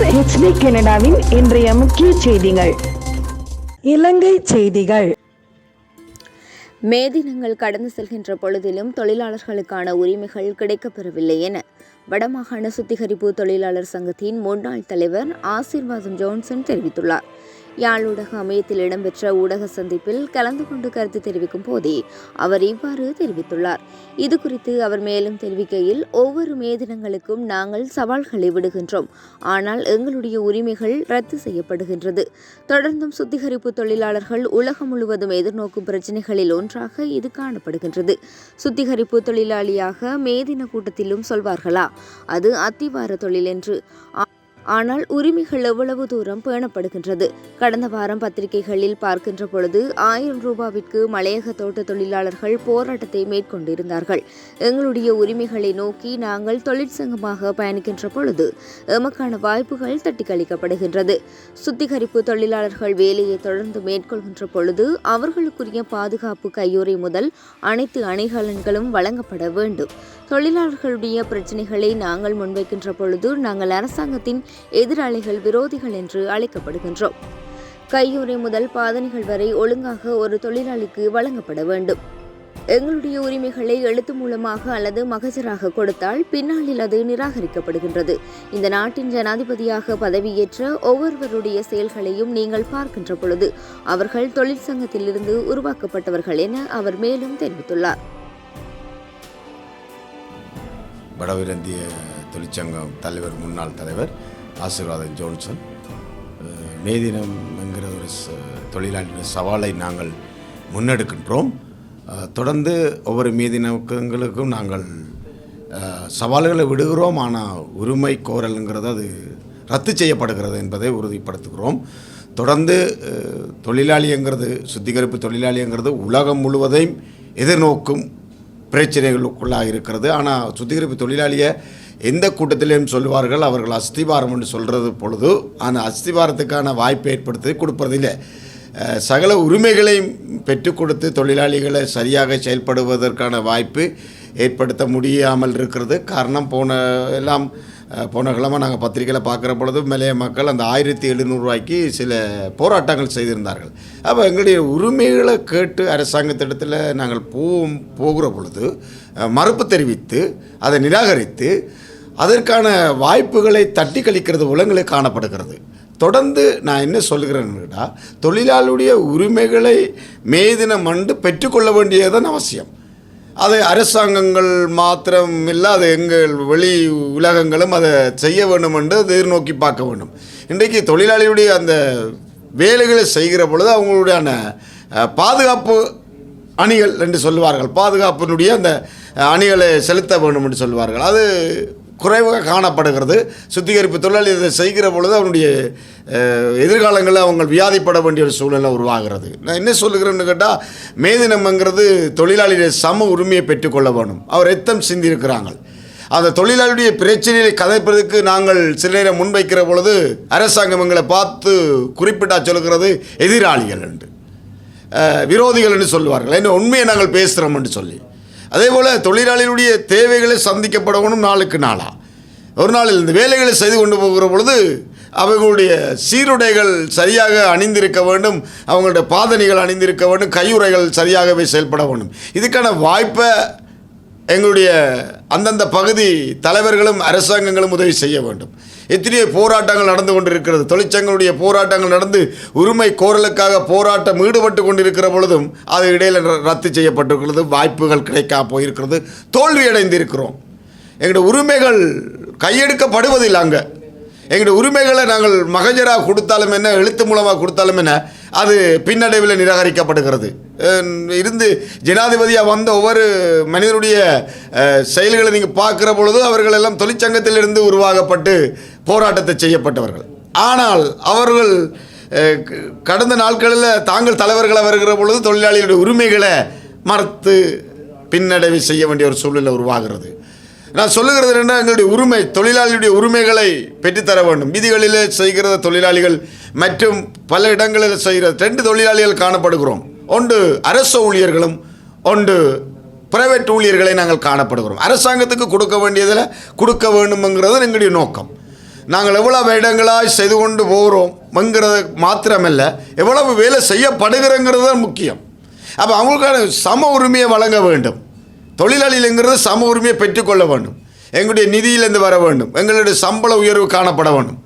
வணங்குகிறார் HD கனடாவின் இன்றைய முக்கிய செய்திகள். இலங்கை செய்திகள். மே தினங்கள் கடந்து செல்கின்ற பொழுதிலும் தொழிலாளர்களுக்கான உரிமைகள் கிடைக்கப்பெறவில்லை என வடமாகாண சுத்திகரிப்பு தொழிலாளர் சங்கத்தின் முன்னாள் தலைவர் ஆசீர்வாதம் ஜோன்சன் தெரிவித்துள்ளார். யாழ் ஊடக அமையத்தில் இடம்பெற்ற ஊடக சந்திப்பில் கலந்து கொண்டு கருத்து தெரிவிக்கும் போதே அவர் இவ்வாறு தெரிவித்துள்ளார். இது குறித்து அவர் மேலும் தெரிவிக்கையில் ஒவ்வொரு மே தினங்களுக்கும் நாங்கள் சவால்களை விடுகின்றோம். ஆனால் எங்களுடைய உரிமைகள் ரத்து செய்யப்படுகின்றது. தொடர்ந்தும் சுத்திகரிப்பு தொழிலாளர்கள் உலகம் முழுவதும் எதிர்நோக்கும் பிரச்சினைகளில் ஒன்றாக இது காணப்படுகின்றது. சுத்திகரிப்பு தொழிலாளியாக மே தின கூட்டத்திலும் சொல்வார்களா? அது அத்திவார தொழில் என்று. ஆனால் உரிமைகள் எவ்வளவு தூரம் பேணப்படுகின்றது? கடந்த வாரம் பத்திரிகைகளில் பார்க்கின்ற பொழுது ஆயிரம் ரூபாவிற்கு மலையக தோட்ட தொழிலாளர்கள் போராட்டத்தை மேற்கொண்டிருந்தார்கள். எங்களுடைய உரிமைகளை நோக்கி நாங்கள் தொழிற்சங்கமாக பயணிக்கின்ற பொழுது எமக்கான வாய்ப்புகள் தட்டிக்கழிக்கப்படுகின்றது. சுத்திகரிப்பு தொழிலாளர்கள் வேலையை தொடர்ந்து மேற்கொள்கின்ற பொழுது அவர்களுக்குரிய பாதுகாப்பு கையுறை முதல் அனைத்து அணிகலன்களும் வழங்கப்பட வேண்டும். தொழிலாளர்களுடைய பிரச்சினைகளை நாங்கள் முன்வைக்கின்ற பொழுது நாங்கள் அரசாங்கத்தின் எதிராளிகள் விரோதிகள் என்று அழைக்கப்படுகின்றோம். கையுறை முதல் பாதனைகள் வரை ஒழுங்காக ஒரு தொழிலாளிக்கு வழங்கப்பட வேண்டும். எங்களுடைய உரிமைகளை எழுத்து மூலமாக அல்லது மகஜராக கொடுத்தால் பின்னாளில் அது நிராகரிக்கப்படுகின்றது. இந்த நாட்டின் ஜனாதிபதியாக பதவியேற்ற ஒவ்வொருவருடைய செயல்களையும் நீங்கள் பார்க்கின்ற பொழுது அவர்கள் தொழிற்சங்கத்திலிருந்து உருவாக்கப்பட்டவர்கள் என அவர் மேலும் தெரிவித்துள்ளார். வடவிரந்திய தொழிற்சங்கம் தலைவர் முன்னாள் தலைவர் ஆசீர்வாதம் ஜோன்சன். அஹ், என்கிற ஒரு ச- தொழிலாளர் சவாலை நாங்கள் முன்னெடுக்கின்றோம். தொடர்ந்து ஒவ்வொரு மீதினங்களுக்கும் நாங்கள் சவால்களை விடுகிறோம். ஆனால் உரிமை கோரலுங்கிறது அது ரத்து செய்யப்படுகிறது என்பதை உறுதிப்படுத்துகிறோம். தொடர்ந்து தொழிலாளிங்கிறது சுத்திகரிப்பு தொழிலாளிங்கிறது உலகம் முழுவதையும் எதிர்நோக்கும் பிரச்சனைகளுக்குள்ளாக இருக்கிறது. ஆனால் சுத்திகரிப்பு தொழிலாளியை எந்த கூட்டத்திலையும் சொல்லுவார்கள் அவர்கள் அஸ்திவாரம் என்று சொல்கிறது பொழுது அந்த அஸ்திவாரத்துக்கான வாய்ப்பை ஏற்படுத்தி கொடுப்பதில்லை சகல உரிமைகளையும் பெற்றுக் கொடுத்து தொழிலாளிகளை சரியாக செயல்படுவதற்கான வாய்ப்பு ஏற்படுத்த முடியாமல் இருக்கிறது. காரணம் போன எல்லாம் போன கிழமை நாங்கள் பத்திரிக்கையில் பார்க்குற பொழுது மலைய மக்கள் அந்த ஆயிரத்தி எழுநூறுவாய்க்கு சில போராட்டங்கள் செய்திருந்தார்கள். அப்போ எங்களுடைய உரிமைகளை கேட்டு அரசாங்கத்திடத்தில் நாங்கள் போகும் போகிற பொழுது மறுப்பு தெரிவித்து அதை நிராகரித்து அதற்கான வாய்ப்புகளை தட்டி கழிக்கிறது உலகங்களில் காணப்படுகிறது. தொடர்ந்து நான் என்ன சொல்கிறேன்னு தொழிலாளருடைய உரிமைகளை மேதினம் அண்டு பெற்றுக்கொள்ள வேண்டியதுதான் அவசியம். அது அரசாங்கங்கள் மாத்திரம் இல்லை அது எங்கள் வெளி உலகங்களும் அதை செய்ய வேண்டும் என்று எதிர்நோக்கி பார்க்க வேண்டும். இன்றைக்கு தொழிலாளியுடைய அந்த வேலைகளை செய்கிற பொழுது அவங்களுடையான பாதுகாப்பு அணிகள் என்று சொல்வார்கள் பாதுகாப்பினுடைய அந்த அணிகளை செலுத்த வேண்டும் என்று சொல்லுவார்கள். அது குறைவாக காணப்படுகிறது. சுத்திகரிப்பு தொழிலாளி இதை செய்கிற பொழுது அவனுடைய எதிர்காலங்களில் அவங்க வியாதிப்பட வேண்டிய ஒரு சூழ்நிலை உருவாகிறது. நான் என்ன சொல்லுகிறேன்னு கேட்டால் மேதினம்ங்கிறது தொழிலாளியுடைய சம உரிமையை பெற்றுக்கொள்ள வேணும். அவர் எத்தம் சிந்தியிருக்கிறாங்க அந்த தொழிலாளியுடைய பிரச்சனையை கதைப்பதற்கு நாங்கள் சில நேரம் முன்வைக்கிற பொழுது அரசாங்கம் எங்களை பார்த்து குறிப்பிட்டா சொல்கிறது எதிராளிகள் என்று. விரோதிகள் என்று சொல்லுவார்கள். என்ன உண்மையை நாங்கள் பேசுகிறோம் என்று சொல்லி. அதே போல் தொழிலாளிகளுடைய தேவைகளை சந்திக்கப்படணும் நாளுக்கு நாளாக ஒரு நாளில் இந்த வேலைகளை செய்து கொண்டு போகிற பொழுது அவர்களுடைய சீருடைகள் சரியாக அணிந்திருக்க வேண்டும் அவங்களுடைய பாதணிகள் அணிந்திருக்க வேண்டும் கையுறைகள் சரியாகவே செயல்பட வேண்டும். இதுக்கான வாய்ப்பை எங்களுடைய அந்தந்த பகுதி தலைவர்களும் அரசாங்கங்களும் உதவி செய்ய வேண்டும். எத்தனையோ போராட்டங்கள் நடந்து கொண்டிருக்கிறது. தொழிற்சங்களுடைய போராட்டங்கள் நடந்து உரிமை கோரலுக்காக போராட்டம் ஈடுபட்டு கொண்டிருக்கிற பொழுதும் அது இடையில் ர- ரத்து செய்யப்பட்டிருக்கிறது. வாய்ப்புகள் கிடைக்காம போயிருக்கிறது. தோல்வியடைந்திருக்கிறோம். எங்களுடைய உரிமைகள் கையெடுக்கப்படுவதில்லை அங்கே. எங்களுடைய உரிமைகளை நாங்கள் மகஜராக கொடுத்தாலும் என்ன எழுத்து மூலமாக கொடுத்தாலும் என்ன அது பின்னடைவில் நிராகரிக்கப்படுகிறது. இருந்து ஜனாதிபதியாக வந்த ஒவ்வொரு மனிதனுடைய செயல்களை நீங்கள் பார்க்குற பொழுது அவர்கள் எல்லாம் தொழிற்சங்கத்திலிருந்து உருவாகப்பட்டு போராட்டத்தை செய்யப்பட்டவர்கள். ஆனால் அவர்கள் கடந்த நாட்களில் தாங்கள் தலைவர்களாக வருகிற பொழுது தொழிலாளிகளுடைய உரிமைகளை மறுத்து பின்னடைவு செய்ய வேண்டிய ஒரு சூழ்நிலை உருவாகிறது. நான் சொல்லுகிறது என்ன எங்களுடைய உரிமை தொழிலாளியுடைய உரிமைகளை பெற்றுத்தர வேண்டும். வீதிகளிலே செய்கிற தொழிலாளிகள் மற்றும் பல இடங்களில் செய்கிற ரெண்டு தொழிலாளிகள் காணப்படுகிறோம். ஒன்று அரசு ஊழியர்களும் ஒன்று பிரைவேட் ஊழியர்களை நாங்கள் காணப்படுகிறோம். அரசாங்கத்துக்கு கொடுக்க வேண்டியதில் கொடுக்க வேண்டும்ங்கிறது எங்களுடைய நோக்கம். நாங்கள் எவ்வளவு இடங்களாய் செய்து கொண்டு போகிறோம்ங்கிறது மாத்திரமல்ல எவ்வளவு வேலை செய்யப்படுகிறங்கிறது தான் முக்கியம். அப்போ அவங்களுக்கான சம உரிமையை வழங்க வேண்டும். தொழிலாளிகளுங்கிறது சம உரிமையை பெற்றுக்கொள்ள வேண்டும். எங்களுடைய நிதியிலிருந்து வர வேண்டும். எங்களுடைய சம்பள உயர்வு காணப்பட வேண்டும்.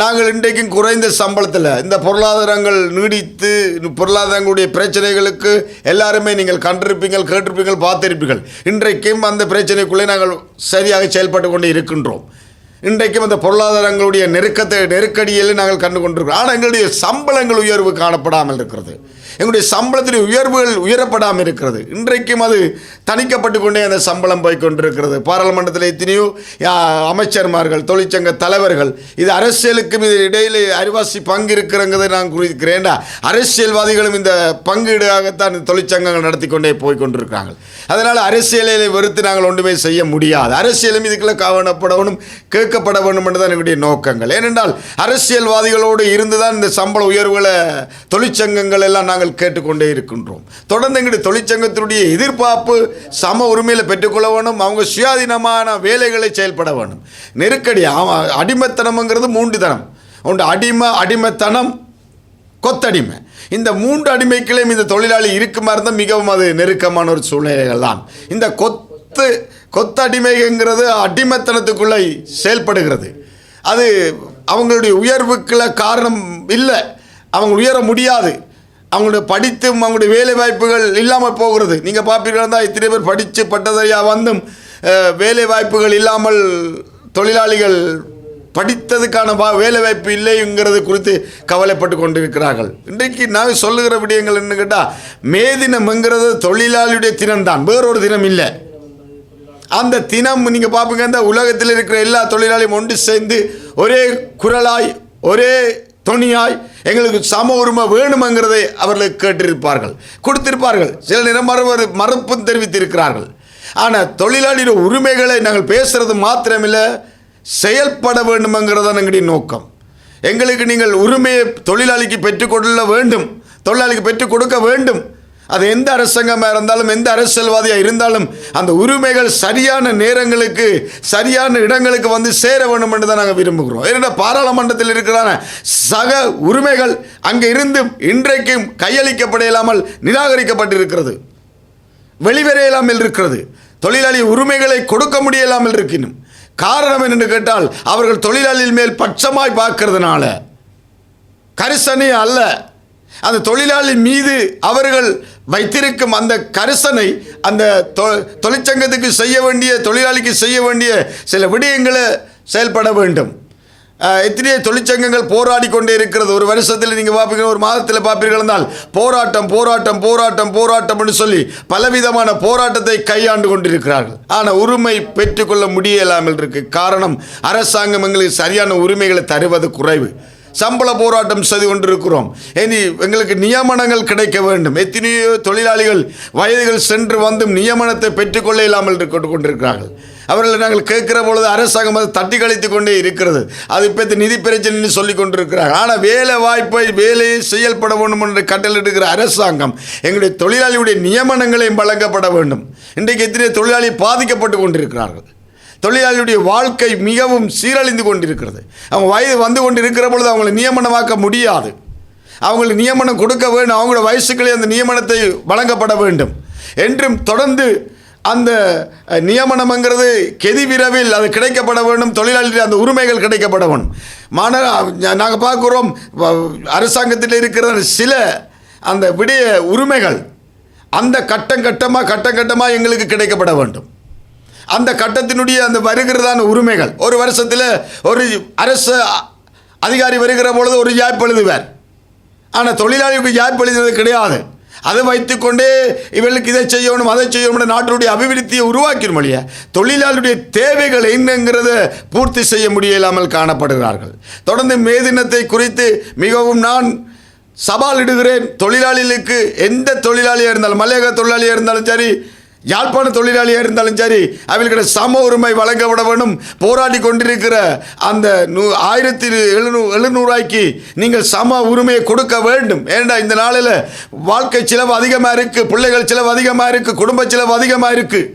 நாங்கள் இன்றைக்கும் குறைந்த சம்பளத்தில் இந்த பொருளாதாரங்கள் நீடித்து பொருளாதாரங்களுடைய பிரச்சனைகளுக்கு எல்லாருமே நீங்கள் கண்டிருப்பீங்கள் கேட்டிருப்பீங்கள் பார்த்திருப்பீர்கள். இன்றைக்கும் அந்த பிரச்சனைக்குள்ளே நாங்கள் சரியாக செயல்பட்டு கொண்டு இருக்கின்றோம். இன்றைக்கும் அந்த பொருளாதாரங்களுடைய நெருக்கத்தை நெருக்கடியில் நாங்கள் கண்டு கொண்டிருக்கிறோம். ஆனால் எங்களுடைய சம்பளங்கள் உயர்வு காணப்படாமல் இருக்கிறது. எங்களுடைய சம்பளத்தின் உயர்வுகள் உயரப்படாமல் இருக்கிறது. இன்றைக்கும் அது தணிக்கப்பட்டு கொண்டே அந்த சம்பளம் போய் கொண்டிருக்கிறது. பாராளுமன்றத்தில் எத்தனையோ அமைச்சர்மார்கள் தொழிற்சங்க தலைவர்கள் இது அரசியலுக்கும் இது இடையிலே அறிவாசி பங்கு இருக்கிறங்கிறதை நான் குறிக்கிறேன்டா அரசியல்வாதிகளும் இந்த பங்கீடாகத்தான் இந்த தொழிற்சங்கங்கள் நடத்தி கொண்டே போய் கொண்டிருக்கிறாங்க அதனால் அரசியலை வெறுத்து நாங்கள் ஒன்றுமே செய்ய முடியாது. அரசியலும் இதுக்குள்ளே கவனப்படவனும் கேட்கப்பட வேண்டும் என்றுதான் எங்களுடைய நோக்கங்கள். ஏனென்றால் அரசியல்வாதிகளோடு இருந்து தான் இந்த சம்பள உயர்வுகளை தொழிற்சங்கங்கள் எல்லாம் நாங்கள் கேட்டுக்கொண்டே இருக்கின்றோம். தொடர்ந்து எங்களுடைய தொழிற்சங்கத்தினுடைய எதிர்பார்ப்பு சம உரிமையில் பெற்றுக்கொள்ள வேணும் அவங்க சுயாதீனமான வேலைகளை செயல்பட வேணும் நெருக்கடி அடிமைத்தனம்ங்கிறது மூன்று தனம் ஒன்று அடிமை அடிமைத்தனம் கொத்தடிமை. இந்த மூன்று அடிமைகளையும் இந்த தொழிலாளி இருக்குமா இருந்தால் மிகவும் அது நெருக்கமான ஒரு சூழ்நிலைகள் தான். இந்த கொத்து கொத்தடிமைங்கிறது அடிமைத்தனத்துக்குள்ளே செயல்படுகிறது. அது அவங்களுடைய உயர்வுக்குள்ள காரணம் இல்லை. அவங்க உயர முடியாது. அவங்களுடைய படித்தும் அவங்களுடைய வேலை வாய்ப்புகள் இல்லாமல் போகிறது. நீங்கள் பார்ப்பீர்கள் இத்தனை பேர் படித்து பட்டதாரியாக வந்தும் வேலை வாய்ப்புகள் இல்லாமல் தொழிலாளிகள் படித்ததுக்கான வா வேலை வாய்ப்பு இல்லைங்கிறது குறித்து கவலைப்பட்டு கொண்டிருக்கிறார்கள். இன்றைக்கு நான் சொல்லுகிற விடயங்கள் என்ன கேட்டால் மே தினம்ங்கிறது தொழிலாளியுடைய தினம்தான் வேறொரு தினம் இல்லை. அந்த தினம் நீங்கள் பார்ப்பீங்க இந்த உலகத்தில் இருக்கிற எல்லா தொழிலாளியும் ஒன்று சேர்ந்து ஒரே குரலாய் ஒரே துணியாய் எங்களுக்கு சம உரிமை வேணுமெங்கிறதை அவர்களுக்கு கேட்டிருப்பார்கள். கொடுத்திருப்பார்கள். சில நேரம் மறுவர் மறுப்பும் தெரிவித்திருக்கிறார்கள். ஆனால் தொழிலாளியோட உரிமைகளை நாங்கள் பேசுறது மாத்திரமில்லை செயல்பட வேண்டுமங்கிறதான் எங்களுடைய நோக்கம். எங்களுக்கு நீங்கள் உரிமையை தொழிலாளிக்கு பெற்றுக்கொள்ள வேண்டும். தொழிலாளிக்கு பெற்றுக் கொடுக்க வேண்டும். அது எந்த அரசாங்கமாக இருந்தாலும் எந்த அரசியல்வாதியாக இருந்தாலும் அந்த உரிமைகள் சரியான நேரங்களுக்கு சரியான இடங்களுக்கு வந்து சேர வேண்டும் என்று தான் நாங்கள் விரும்புகிறோம். ஏன்னா பாராளுமன்றத்தில் இருக்கிறான சக உரிமைகள் அங்கே இருந்தும் இன்றைக்கும் கையளிக்கப்பட இயலாமல் நிராகரிக்கப்பட்டிருக்கிறது. வெளிவர இல்லாமல் இருக்கிறது. தொழிலாளி உரிமைகளை கொடுக்க முடியலாமல் இருக்கினும். காரணம் என்னென்று கேட்டால் அவர்கள் தொழிலாளியின் மேல் பட்சமாய் பார்க்கறதுனால. கரிசனி அல்ல. அந்த தொழிலாளி மீது அவர்கள் வைத்திருக்கும் அந்த கரிசனை அந்த தொ- தொழிற்சங்கத்துக்கு செய்ய வேண்டிய தொழிலாளிக்கு செய்ய வேண்டிய சில விடயங்களை செயல்பட வேண்டும். எத்தனையோ தொழிற்சங்கங்கள் போராடி கொண்டே இருக்கிறது. ஒரு வருஷத்தில் நீங்கள் பார்ப்பீங்க ஒரு மாதத்தில் பார்ப்பீர்கள் என்றால் போராட்டம் போராட்டம் போராட்டம் போராட்டம்னு சொல்லி பலவிதமான போராட்டத்தை கையாண்டு கொண்டிருக்கிறார்கள். ஆனால் உரிமை பெற்றுக்கொள்ள முடியலாமல் இருக்கு. காரணம் அரசாங்கம் எங்களுக்கு சரியான உரிமைகளை தருவது குறைவு. சம்பள போராட்டம் செய்து கொண்டிருக்கிறோம். இனி எங்களுக்கு நியமனங்கள் கிடைக்க வேண்டும். எத்தனையோ தொழிலாளிகள் வயதுகள் சென்று வந்தும் நியமனத்தை பெற்றுக்கொள்ள இல்லாமல் கொண்டிருக்கிறார்கள். அவர்களை நாங்கள் கேட்கிற பொழுது அரசாங்கம் அதை தட்டி கழித்து கொண்டே இருக்கிறது. அது இப்போ நிதி பிரச்சனைன்னு சொல்லி கொண்டிருக்கிறாங்க ஆனால் வேலை வாய்ப்பை வேலையை செயல்பட வேண்டும் என்று கட்டளிடுகிற அரசாங்கம் எங்களுடைய தொழிலாளியுடைய நியமனங்களையும் வழங்கப்பட வேண்டும். இன்றைக்கு எத்தனை தொழிலாளி பாதிக்கப்பட்டு கொண்டிருக்கிறார்கள். தொழிலாளியுடைய வாழ்க்கை மிகவும் சீரழிந்து கொண்டிருக்கிறது. அவங்க வயது வந்து கொண்டு இருக்கிற பொழுது அவங்களை நியமனமாக்க முடியாது. அவங்களுக்கு நியமனம் கொடுக்க வேண்டும். அவங்களோட வயசுக்களே அந்த நியமனத்தை வழங்கப்பட வேண்டும். என்றும் தொடர்ந்து அந்த நியமனம்ங்கிறது கெதி விரைவில் அது கிடைக்கப்பட வேண்டும். தொழிலாளிகள் அந்த உரிமைகள் கிடைக்கப்பட வேண்டும். மாணவ நாங்கள் பார்க்குறோம் வ- அரசாங்கத்தில் இருக்கிற சில அந்த விடிய உரிமைகள் அந்த கட்டம் கட்டமாக கட்டம் கட்டமாக எங்களுக்கு கிடைக்கப்பட வேண்டும். அந்த கட்டத்தினுடைய அந்த வருகிறதான உரிமைகள். ஒரு வருஷத்தில் ஒரு அரசு அதிகாரி வருகிற பொழுது ஒரு யாய்ப்பு எழுதுவார். ஆனால் தொழிலாளிக்கு யாய்ப்பு எழுதுவது கிடையாது. அதை வைத்துக்கொண்டே இவர்களுக்கு இதை செய்யணும் அதை செய்யணும் நாட்டினுடைய அபிவிருத்தியை உருவாக்கிடும் இல்லையா தொழிலாளருடைய தேவைகள் என்னங்கிறத பூர்த்தி செய்ய முடியலாமல் காணப்படுகிறார்கள். தொடர்ந்து மே தினத்தை குறித்து மிகவும் நான் சவால் இடுகிறேன் தொழிலாளிகளுக்கு எந்த தொழிலாளியாக இருந்தாலும் மலையக தொழிலாளியாக இருந்தாலும் சரி யாழ்ப்பாண தொழிலாளியாக இருந்தாலும் சரி அவர்களுக்கு சம உரிமை வழங்கப்பட வேண்டும் போராடி கொண்டிருக்கிற அந்த நூ ஆயிரத்தி எழுநூ எழுநூறாய்க்கு நீங்கள் சம உரிமையை கொடுக்க வேண்டும். ஏண்டா இந்த நாளில் வாழ்க்கை செலவு அதிகமாக இருக்குது பிள்ளைகள் செலவு அதிகமாக இருக்குது குடும்ப செலவு அதிகமாக இருக்குது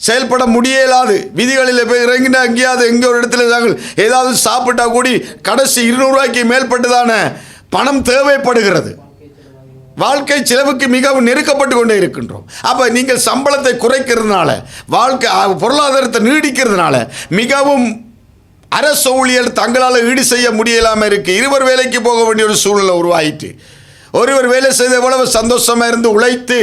செயல்பட முடியலாது. விதிகளில் போய் இறங்கினா எங்கேயாவது எங்கே ஒரு இடத்துல நாங்கள் ஏதாவது சாப்பிட்டா கூடி கடைசி இருநூறுவாய்க்கு மேற்பட்டுதான பணம் தேவைப்படுகிறது. வாழ்க்கை செலவுக்கு மிகவும் நெருக்கப்பட்டு கொண்டே இருக்கின்றோம். அப்போ நீங்கள் சம்பளத்தை குறைக்கிறதுனால வாழ்க்கை பொருளாதாரத்தை நீடிக்கிறதுனால மிகவும் அரசு ஊழியர் தங்களால் ஈடு செய்ய முடியலாமல் இருக்கு. இருவர் வேலைக்கு போக வேண்டிய ஒரு சூழ்நிலை உருவாயிட்டு ஒருவர் வேலை செய்த எவ்வளவு சந்தோஷமாக இருந்து உழைத்து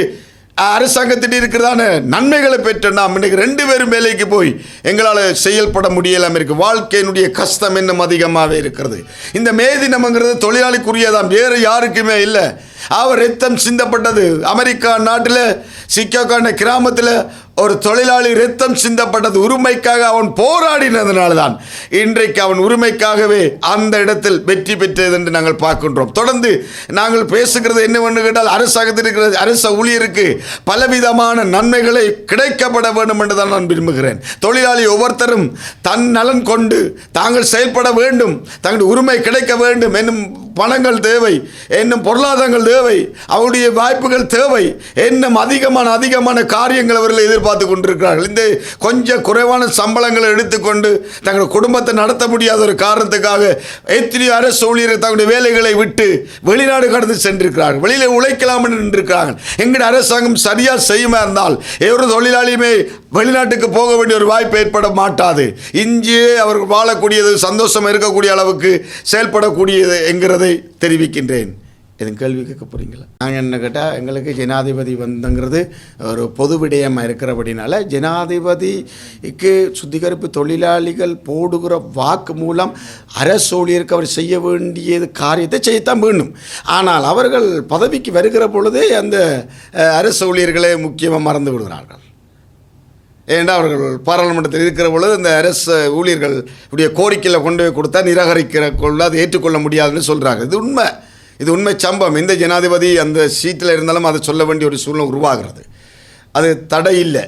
அரசாங்கத்திட்டு இருக்கிறதான நன்மைகளை பெற்ற நாம் இன்றைக்கு ரெண்டு பேரும் வேலைக்கு போய் எங்களால் செயல்பட முடியலாமல் இருக்குது வாழ்க்கையினுடைய கஷ்டம் இன்னும் அதிகமாகவே இருக்கிறது. இந்த மே தினம்ங்கிறது தொழிலாளிக்குரியதாம். வேறு யாருக்குமே இல்லை. அவர் ரத்தம் சிந்தப்பட்டது. அமெரிக்கா நாட்டில் சிக்காக்கான கிராமத்தில் ஒரு தொழிலாளி ரத்தம் சிந்தப்பட்டது உரிமைக்காக அவன் போராடினதுனால தான் இன்றைக்கு அவன் உரிமைக்காகவே அந்த இடத்தில் வெற்றி பெற்றது என்று நாங்கள் பார்க்கின்றோம். தொடர்ந்து நாங்கள் பேசுகிறது என்னவென்று கேட்டால் அரசாங்கத்தில் இருக்கிற அரச ஊழியருக்கு பலவிதமான நன்மைகளை கிடைக்கப்பட வேண்டும் என்று தான் நான் விரும்புகிறேன். தொழிலாளி ஒவ்வொருத்தரும் தன் நலன் கொண்டு தாங்கள் செயல்பட வேண்டும் தங்களுடைய உரிமை கிடைக்க வேண்டும் என்னும் பணங்கள் தேவை என்னும் பொருளாதாரங்கள் தேவை அவருடைய வாய்ப்புகள் தேவை என்னும் அதிகமான அதிகமான காரியங்கள் அவர்கள் எதிர்பார்த்து கொண்டிருக்கிறார்கள். இந்த கொஞ்சம் குறைவான சம்பளங்களை எடுத்துக்கொண்டு தங்கள் குடும்பத்தை நடத்த முடியாத ஒரு காரணத்துக்காக எத்தனையோ அரசு ஊழியர்கள் தங்களுடைய வேலைகளை விட்டு வெளிநாடு கடந்து சென்றிருக்கிறார்கள். வெளியில் உழைக்கலாம் என்று நின்றிருக்கிறார்கள். எங்களுடைய அரசாங்கம் சரியாக செய்யுமா இருந்தால் எவ்வளோ தொழிலாளியுமே வெளிநாட்டுக்கு போக வேண்டிய ஒரு வாய்ப்பு ஏற்பட மாட்டாது. இஞ்சியே அவர்கள் வாழக்கூடியது சந்தோஷம் இருக்கக்கூடிய அளவுக்கு செயல்படக்கூடியது என்கிறது. தெரிவிக்கின்றேன். எதுவும் கேள்வி கேட்க போறீங்களா? நாங்கள் என்ன கேட்டால் எங்களுக்கு ஜனாதிபதி வந்தங்கிறது ஒரு பொது விடயமாக இருக்கிறபடினால ஜனாதிபதிக்கு சுத்திகரிப்பு தொழிலாளிகள் போடுகிற வாக்கு மூலம் அரசு ஊழியருக்கு அவர் செய்ய வேண்டியது காரியத்தை செய்யத்தான் வேண்டும். ஆனால் அவர்கள் பதவிக்கு வருகிற பொழுதே அந்த அரசு ஊழியர்களே முக்கியமாக மறந்து விடுகிறார்கள். ஏனென்றால் அவர்கள் பாராளுமன்றத்தில் இருக்கிற பொழுது இந்த அரசு ஊழியர்கள் உடைய கோரிக்கையில் கொண்டு போய் கொடுத்தா நிராகரிக்கிற கொள்ள அதை ஏற்றுக்கொள்ள முடியாதுன்னு சொல்கிறாங்க இது உண்மை. இது உண்மை சம்பவம். எந்த ஜனாதிபதி அந்த சீட்டில் இருந்தாலும் அதை சொல்ல வேண்டிய ஒரு சூழ்நிலை உருவாகிறது. அது தடை இல்லை